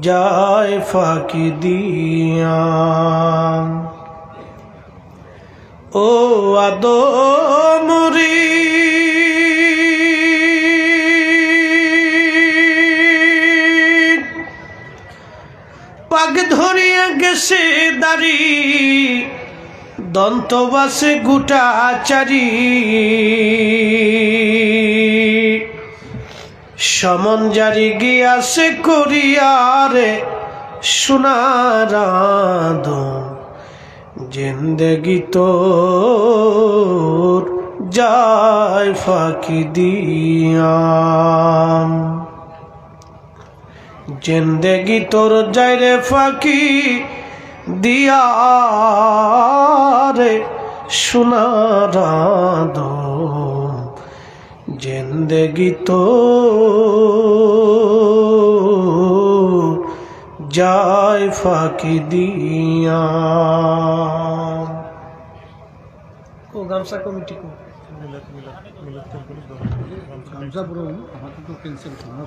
যায় ফাঁকি দিয়া। ও আদমরি পাগ ধরিয়া গেছে দাড়ি দন্তবাসে গুটাচারি সমন জারি গিয়াছে করিয়ারে সোনারাদ জিন্দগি তোর যায় ফাঁকি দিয়া জিন্দেগি তোর যায় রে ফাঁকি দিয়া রে সোনারাদ জিন্দেগি তো যায় ফাঁকি দিয়া ও গামছা কমিটি কো গামছা পুরো আমাকে তো ক্যান্সেল করা